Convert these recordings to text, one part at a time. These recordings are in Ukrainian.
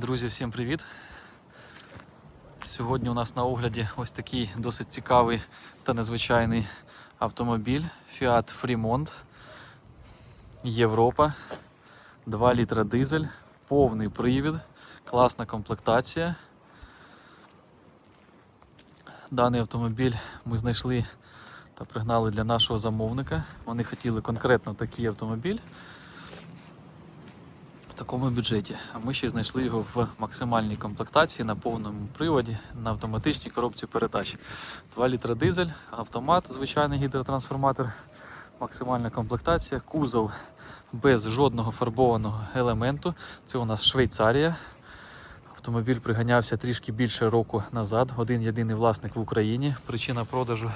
Друзі, всім привіт! Сьогодні у нас на огляді ось такий досить цікавий та незвичайний автомобіль Fiat Fremont Європа. 2 літра дизель, повний привід, класна комплектація. Даний автомобіль ми знайшли та пригнали для нашого замовника. Вони хотіли конкретно такий автомобіль такому бюджеті. А ми ще знайшли його в максимальній комплектації на повному приводі на автоматичній коробці передач. 2 літра дизель, автомат, звичайний гідротрансформатор, максимальна комплектація, кузов без жодного фарбованого елементу. Це у нас Швейцарія. Автомобіль приганявся трішки більше року назад. Один єдиний власник в Україні. Причина продажу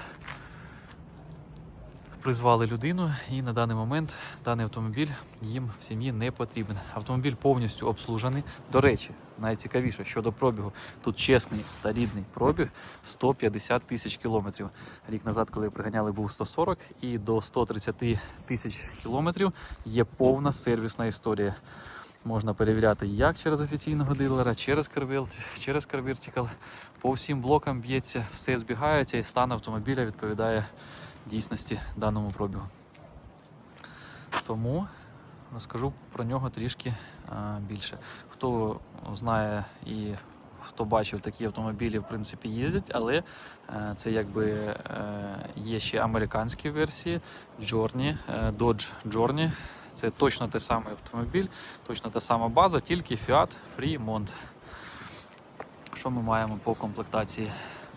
призвали людину, і на даний момент даний автомобіль їм в сім'ї не потрібен. Автомобіль повністю обслужений. До речі, найцікавіше щодо пробігу. Тут чесний та рідний пробіг 150 тисяч кілометрів. Рік назад, коли приганяли, був 140 і до 130 тисяч кілометрів є повна сервісна історія. Можна перевіряти як через офіційного дилера, через Carvel, через CarVertical. По всім блокам б'ється, все збігається і стан автомобіля відповідає дійсності даному пробігу. Тому розкажу про нього трішки більше. Хто знає і хто бачив такі автомобілі, в принципі, їздять, але е, це якби е, є ще американські версії Journey, е, Dodge Journey. Це точно той самий автомобіль, точно та сама база, тільки Fiat Fremont. Що ми маємо по комплектації?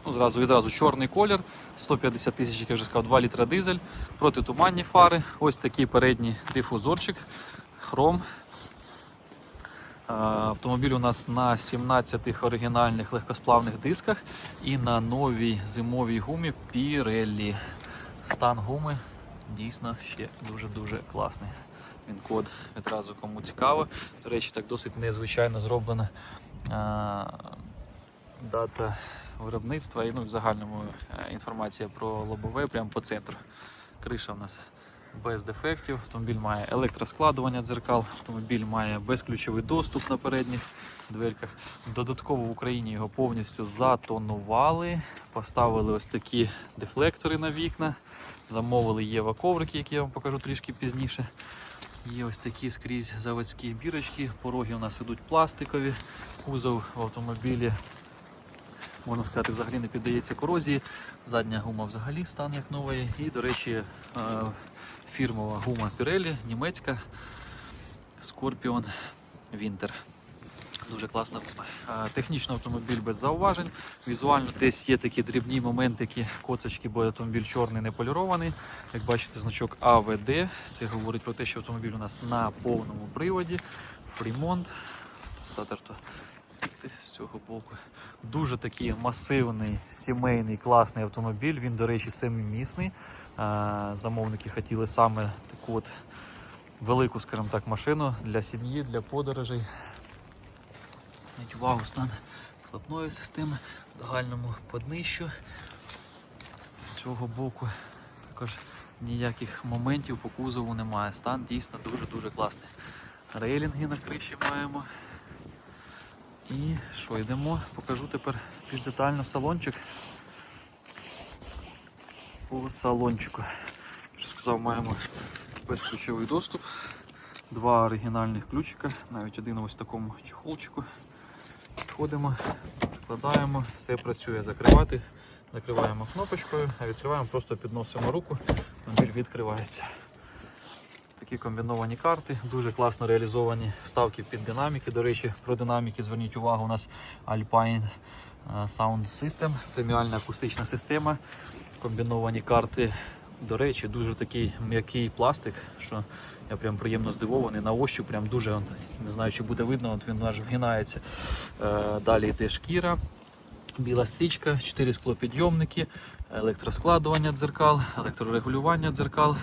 Ну, зразу відразу чорний колір, 150 тисяч, як я вже сказав, 2 літра дизель, протитуманні фари, ось такий передній дифузорчик, хром. Автомобіль у нас на 17 оригінальних легкосплавних дисках і на новій зимовій гумі Pirelli. Стан гуми дійсно ще дуже-дуже класний. Він код відразу кому цікаво. До речі, так досить незвичайно зроблена а, дата виробництва і ну, в загальному е, інформація про лобове прямо по центру. Криша у нас без дефектів. Автомобіль має електроскладування дзеркал, автомобіль має безключовий доступ на передніх дверках. Додатково в Україні його повністю затонували, поставили ось такі дефлектори на вікна, замовили Єва коврики, які я вам покажу трішки пізніше. Є ось такі скрізь заводські бірочки, пороги у нас ідуть пластикові, кузов в автомобілі, можна сказати, взагалі не піддається корозії. Задня гума взагалі стан як нової. І, до речі, е, фірмова гума Pirelli, німецька Scorpion Winter. Дуже класно. Е, Технічно автомобіль без зауважень. Візуально десь є такі дрібні моментики, коцочки, бо автомобіль чорний не полірований. Як бачите, значок АВД. Це говорить про те, що автомобіль у нас на повному приводі. Фрімонт. Сатерто з цього боку. Дуже такий масивний, сімейний, класний автомобіль. Він, до речі, семимісний. Е, Замовники хотіли саме таку от велику, скажімо так, машину для сім'ї, для подорожей. Увагу стан хлопної системи в загальному поднищу. З цього боку також ніяких моментів по кузову немає. Стан дійсно дуже-дуже класний. Рейлінги на криші маємо. І що, йдемо, покажу тепер більш детально салончик. По салончику. Як сказав, маємо безключовий доступ. Два оригінальних ключика, навіть один ось в такому чехолчику. Підходимо, прикладаємо, все працює. Закривати, закриваємо кнопочкою, а відкриваємо, просто підносимо руку, автомобіль відкривається. Такі комбіновані карти, дуже класно реалізовані вставки під динаміки. До речі, про динаміки зверніть увагу, у нас Alpine е, Sound System, преміальна акустична система. Комбіновані карти. До речі, дуже такий м'який пластик, що я прям приємно здивований. На ощупь прям дуже не знаю, чи буде видно, от він аж вгинається. Е, Далі йде шкіра, біла стрічка, 4 склопідйомники, електроскладування дзеркал, електрорегулювання дзеркал.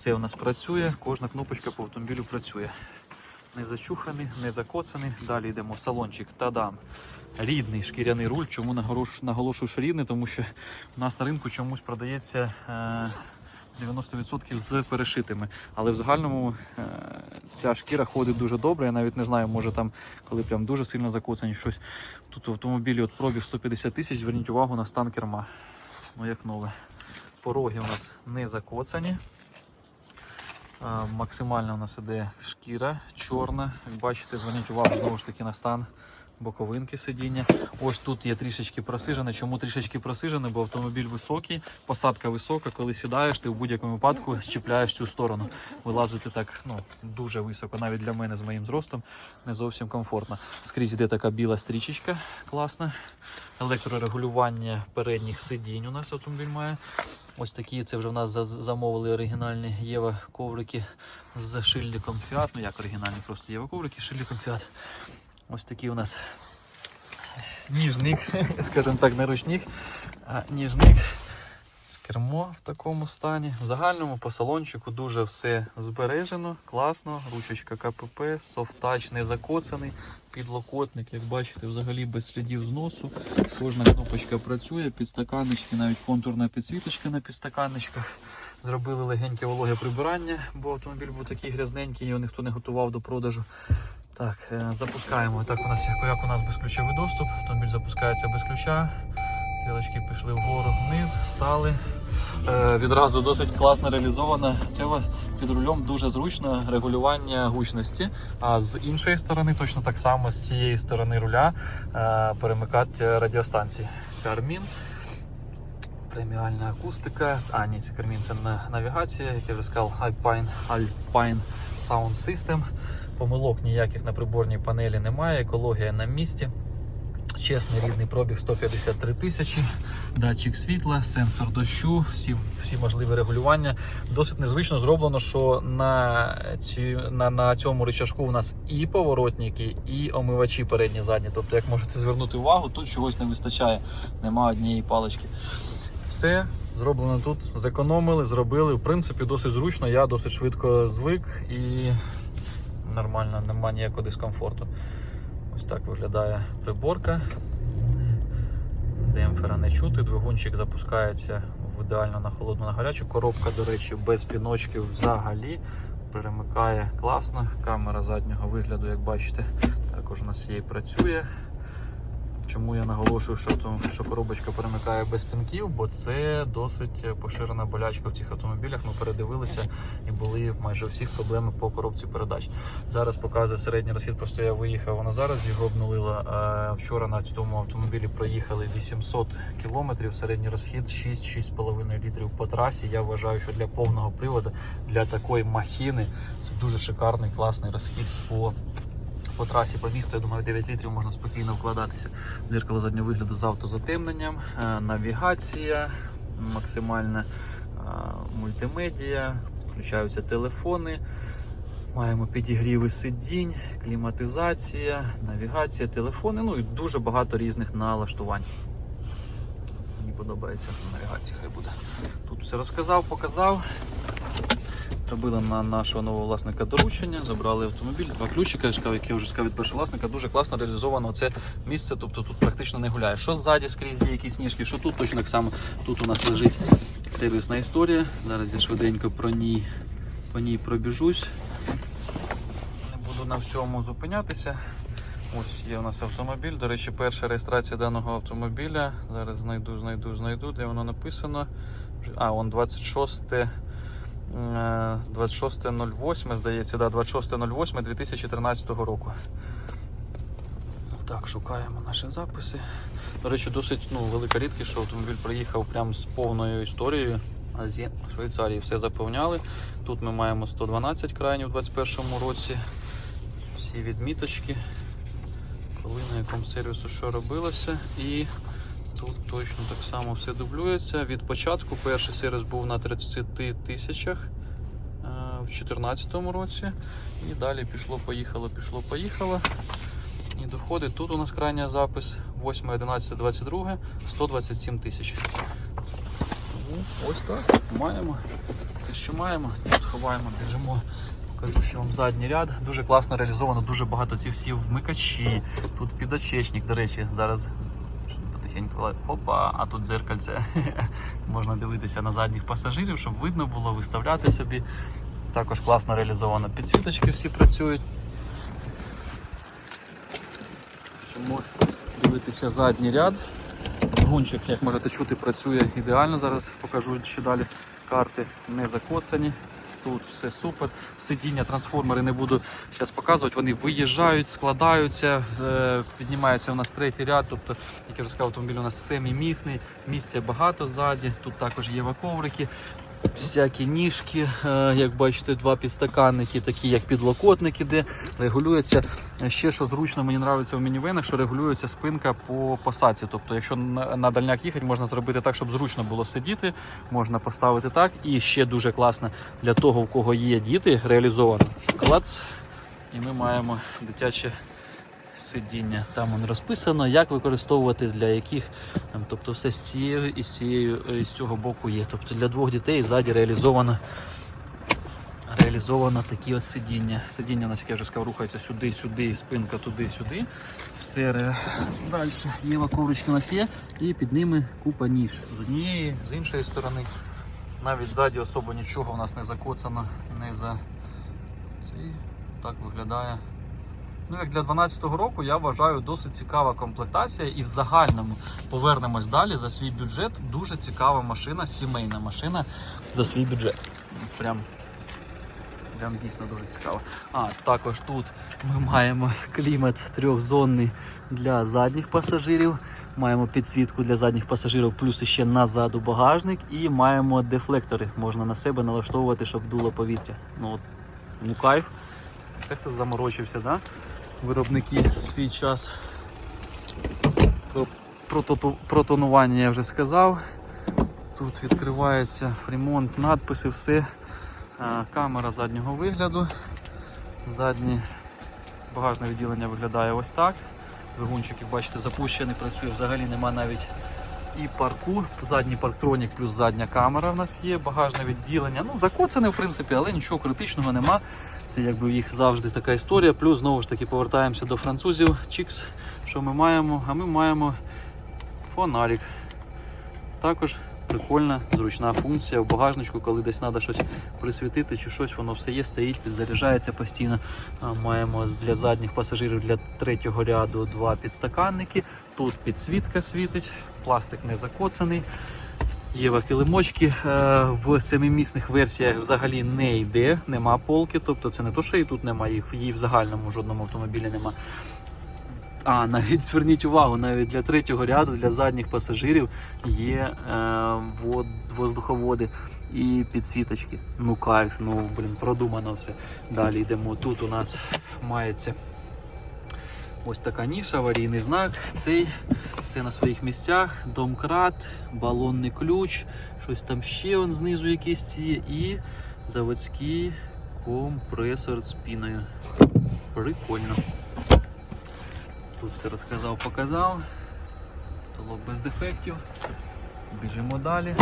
Все у нас працює, кожна кнопочка по автомобілю працює. Не зачуханий, не закоцаний. Далі йдемо в салончик. Тадам. Рідний шкіряний руль. Чому наголош- наголошую, що рідний? Тому що у нас на ринку чомусь продається е, 90% з перешитими. Але в загальному е, ця шкіра ходить дуже добре. Я навіть не знаю, може там, коли прям дуже сильно закоцані щось. Тут в автомобілі от пробіг 150 тисяч, зверніть увагу на стан керма. Ну як нове. Пороги у нас не закоцані. Максимально у нас іде шкіра чорна. Як бачите, зверніть увагу знову ж таки на стан боковинки сидіння. Ось тут є трішечки просижене. Чому трішечки просижене? Бо автомобіль високий, посадка висока. Коли сідаєш, ти в будь-якому випадку чіпляєш цю сторону. Вилазити так ну, дуже високо. Навіть для мене з моїм зростом не зовсім комфортно. Скрізь іде така біла стрічечка класна. Електрорегулювання передніх сидінь у нас автомобіль має. Ось такі це вже в нас замовили оригінальні Єва коврики з шильдиком Fiat. Ну як оригінальні, просто Єва коврики з шильдиком Fiat. Ось такий у нас ніжник, скажімо так, не ручник, а ніжник. Кермо в такому стані. В загальному по салончику дуже все збережено, класно. Ручечка КПП, софт-тач не закоцаний, підлокотник, як бачите, взагалі без слідів зносу. Кожна кнопочка працює, підстаканнички, навіть контурна підсвіточка на підстаканничках. Зробили легеньке вологе прибирання, бо автомобіль був такий грязненький, його ніхто не готував до продажу. Так, е, запускаємо. Так у нас як у нас безключовий доступ. Автомобіль запускається без ключа. Стрілочки пішли вгору вниз, стали. Е, відразу досить класно реалізовано. Це під рулем дуже зручно регулювання гучності. А з іншої сторони, точно так само з цієї сторони руля е, перемикати радіостанції. Кармін. Преміальна акустика. А, ні, це Кармін, це навігація, як я вже сказав, Alpine, Alpine Sound System. Помилок ніяких на приборній панелі немає, екологія на місці. Чесний рідний пробіг 153 тисячі, датчик світла, сенсор дощу, всі, всі можливі регулювання. Досить незвично зроблено, що на, ці, на, на цьому рычажку у нас і поворотники, і омивачі передні задні. Тобто, як можете звернути увагу, тут чогось не вистачає, немає однієї палички. Все зроблено тут, зекономили, зробили. В принципі, досить зручно. Я досить швидко звик і нормально, немає ніякого дискомфорту. Так виглядає приборка. Демпфера не чути, двигунчик запускається ідеально на холодну на гарячу. Коробка, до речі, без піночків взагалі перемикає класно. Камера заднього вигляду, як бачите, також у нас її працює. Чому я наголошую, що, то, що коробочка перемикає без пінків, бо це досить поширена болячка в цих автомобілях. Ми передивилися і були майже у всіх проблеми по коробці передач. Зараз показує середній розхід, просто я виїхав, воно зараз його обнулило. А вчора на цьому автомобілі проїхали 800 кілометрів, середній розхід 6-6,5 літрів по трасі. Я вважаю, що для повного приводу, для такої махіни це дуже шикарний, класний розхід по по трасі по місту, я думаю, 9 літрів можна спокійно вкладатися. Дзеркало заднього вигляду з автозатемненням, е, навігація, максимальна е, мультимедія, підключаються телефони. Маємо підігріви сидінь, кліматизація, навігація, телефони, ну і дуже багато різних налаштувань. Мені подобається навігація, хай буде. Тут все розказав, показав. Робили на нашого нового власника доручення, забрали автомобіль, два ключика, які я вже сказав від першого власника. Дуже класно реалізовано це місце, тобто тут практично не гуляє. Що ззаді скрізь є якісь ніжки, що тут точно так само. Тут у нас лежить сервісна історія. Зараз я швиденько про ній, по ній пробіжусь. Не буду на всьому зупинятися. Ось є у нас автомобіль. До речі, перша реєстрація даного автомобіля. Зараз знайду, знайду, знайду, де воно написано. А, он 26. Е, 26.08, здається, да, 26.08 2013 року. Так, шукаємо наші записи. До речі, досить ну, велика рідкість, що автомобіль приїхав прямо з повною історією. З Швейцарії все заповняли. Тут ми маємо 112 крайнів у 2021 році. Всі відміточки, коли на якому сервісу що робилося. І тут точно так само все дублюється. Від початку перший сервіс був на 30 тисячах е, в 2014 році. І далі пішло, поїхало, пішло, поїхало. І доходить. Тут у нас крайній запис 8, 11, 22, 127 тисяч. Ось так. Маємо. Те, що маємо. Тут ховаємо, біжимо. Покажу, що вам задній ряд. Дуже класно реалізовано, дуже багато ці всі вмикачі. Тут підочечник, до речі, зараз потихеньку. Хопа, а тут дзеркальце. Можна дивитися на задніх пасажирів, щоб видно було, виставляти собі. Також класно реалізовано. Підсвіточки всі працюють. Чому дивитися задній ряд? Гунчик, як можете чути, працює ідеально. Зараз покажу ще далі карти не закоцані. Тут все супер. Сидіння, трансформери не буду зараз показувати. Вони виїжджають, складаються, е, піднімається у нас третій ряд. Тобто, як я вже сказав, автомобіль у нас семімісний, місця багато ззаді. Тут також є ваковрики, всякі ніжки, е, як бачите, два підстаканники, такі як підлокотники, де регулюється. Ще що зручно мені подобається в мінівенах, що регулюється спинка по посадці. Тобто, якщо на, дальняк їхати, можна зробити так, щоб зручно було сидіти, можна поставити так. І ще дуже класно для того, у кого є діти, реалізовано клац. І ми маємо дитяче сидіння. Там воно розписано, як використовувати для яких. Там, тобто все з цією і з цією і з цього боку є. Тобто для двох дітей ззаді реалізовано. Реалізовано такі от сидіння. Сидіння нас, я вже сказав, рухається сюди, сюди, спинка туди, сюди. Все ре... далі. Є коврички у нас є, і під ними купа ніж. З однієї, з іншої сторони. Навіть ззаді особо нічого у нас не закоцано, не за цей. Так виглядає. Ну, як для 12-го року, я вважаю досить цікава комплектація і в загальному повернемось далі за свій бюджет. Дуже цікава машина, сімейна машина за свій бюджет. Прям, прям дійсно дуже цікаво. А також тут ми маємо клімат трьохзонний для задніх пасажирів. Маємо підсвітку для задніх пасажирів, плюс ще назаду багажник, і маємо дефлектори. Можна на себе налаштовувати, щоб дуло повітря. Ну, ну кайф. Це хтось заморочився, да? Виробники в свій час. Про, про, тоту- про тонування я вже сказав. Тут відкривається фрімонт, надписи, все. Камера заднього вигляду. Заднє багажне відділення виглядає ось так. Двигунчик, бачите, запущений, працює, взагалі нема навіть і парку. Задній парктронік плюс задня камера в нас є, багажне відділення. Ну, закоцане, в принципі, але нічого критичного нема. Це якби в їх завжди така історія. Плюс знову ж таки повертаємося до французів. Чікс, що ми маємо? А ми маємо фонарик. Також прикольна, зручна функція в багажничку, коли десь треба щось присвітити чи щось, воно все є, стоїть, підзаряджається постійно. Маємо для задніх пасажирів для третього ряду два підстаканники. Тут підсвітка світить, пластик не закоцаний. Є килимочки е, в семимісних версіях взагалі не йде, нема полки. Тобто це не то, що і тут немає, їх її в загальному жодному автомобілі нема. А, навіть зверніть увагу, навіть для третього ряду, для задніх пасажирів є е, вод, воздуховоди і підсвіточки. Ну кайф, ну блін, продумано все. Далі йдемо. Тут у нас мається ось така ніша, аварійний знак. Цей все на своїх місцях. Домкрат, балонний ключ, щось там ще он знизу якісь ці і заводський компресор з піною. Прикольно. Тут все розказав, показав. Толок без дефектів. Біжимо далі.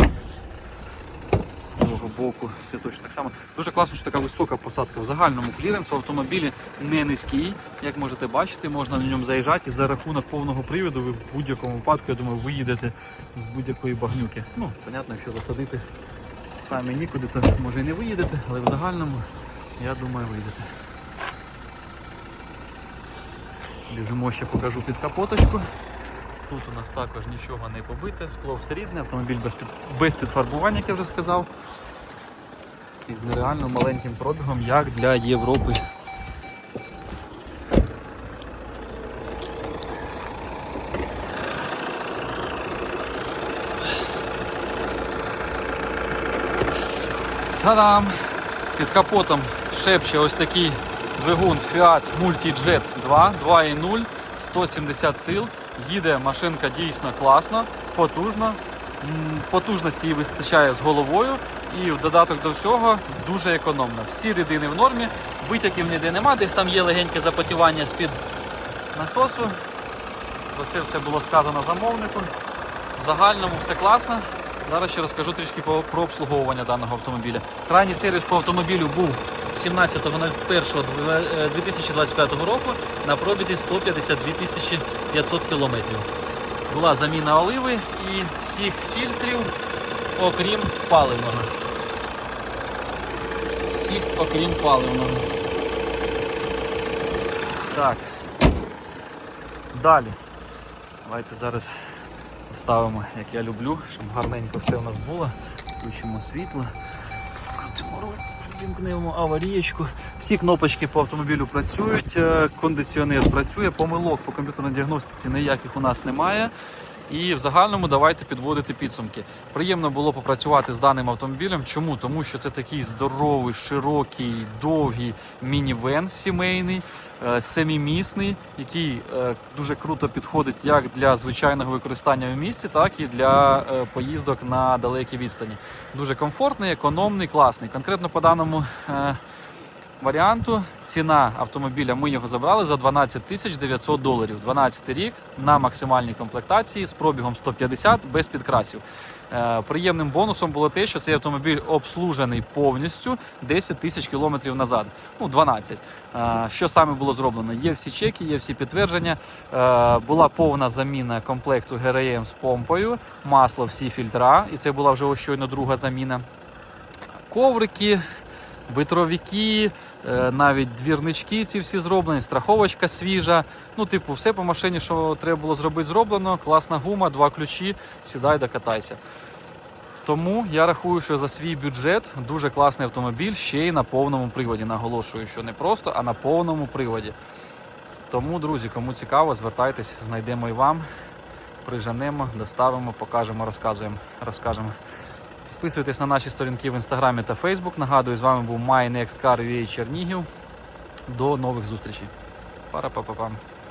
Цього боку все точно так само. Дуже класно, що така висока посадка. В загальному кліренс в автомобілі не низький. Як можете бачити, можна на ньому заїжджати і за рахунок повного приводу ви в будь-якому випадку, я думаю, виїдете з будь-якої багнюки. Ну, понятно, якщо засадити самі нікуди, то може і не виїдете, але в загальному, я думаю, виїдете. Біжимо ще покажу під капоточку. Тут у нас також нічого не побите, скло все рідне, автомобіль без, під, без підфарбування, як я вже сказав. І з нереально маленьким пробігом, як для Європи. Та-дам! Під капотом шепче ось такий двигун Fiat Multijet 2, 2.0, 170 сил. Їде машинка дійсно класно, потужно. Потужності їй вистачає з головою і в додаток до всього дуже економно. Всі рідини в нормі, витяків ніде нема, десь там є легеньке запотівання з-під насосу. Про це все було сказано замовнику. В загальному все класно. Зараз ще розкажу трішки про обслуговування даного автомобіля. Крайній сервіс по автомобілю був 17.01.2025 року на пробізі 152 тисячі 500 кілометрів. Була заміна оливи і всіх фільтрів, окрім паливного. Всіх, окрім паливного. Так. Далі. Давайте зараз ставимо, як я люблю, щоб гарненько все у нас було. Включимо світло. Крутимо руль, вімкнемо аварієчку. Всі кнопочки по автомобілю працюють, е, кондиціонер працює, помилок по комп'ютерній діагностиці ніяких у нас немає. І в загальному давайте підводити підсумки. Приємно було попрацювати з даним автомобілем. Чому? Тому що це такий здоровий, широкий, довгий мінівен сімейний, е, семимісний, який е, дуже круто підходить як для звичайного використання в місті, так і для е, поїздок на далекі відстані. Дуже комфортний, економний, класний. Конкретно по даному. Варіанту. Ціна автомобіля ми його забрали за 12 тисяч 900 доларів. 12 рік на максимальній комплектації з пробігом 150 без підкрасів. Е, приємним бонусом було те, що цей автомобіль обслужений повністю 10 тисяч кілометрів назад. Ну, 12. Е, що саме було зроблено? Є всі чеки, є всі підтвердження. Е, була повна заміна комплекту ГРМ з помпою, масло, всі фільтра, і це була вже ось щойно друга заміна. Коврики, витровики, навіть двірнички ці всі зроблені, страховочка свіжа. Ну, типу, все по машині, що треба було зробити, зроблено. Класна гума, два ключі, сідай докатайся. Тому я рахую, що за свій бюджет дуже класний автомобіль, ще й на повному приводі. Наголошую, що не просто, а на повному приводі. Тому, друзі, кому цікаво, звертайтесь, знайдемо і вам, приженемо, доставимо, покажемо, розказуємо, розкажемо. Підписуйтесь на наші сторінки в інстаграмі та Фейсбук. Нагадую, з вами був MyNextCar UA Чернігів. До нових зустрічей. Пара-па-па-пам.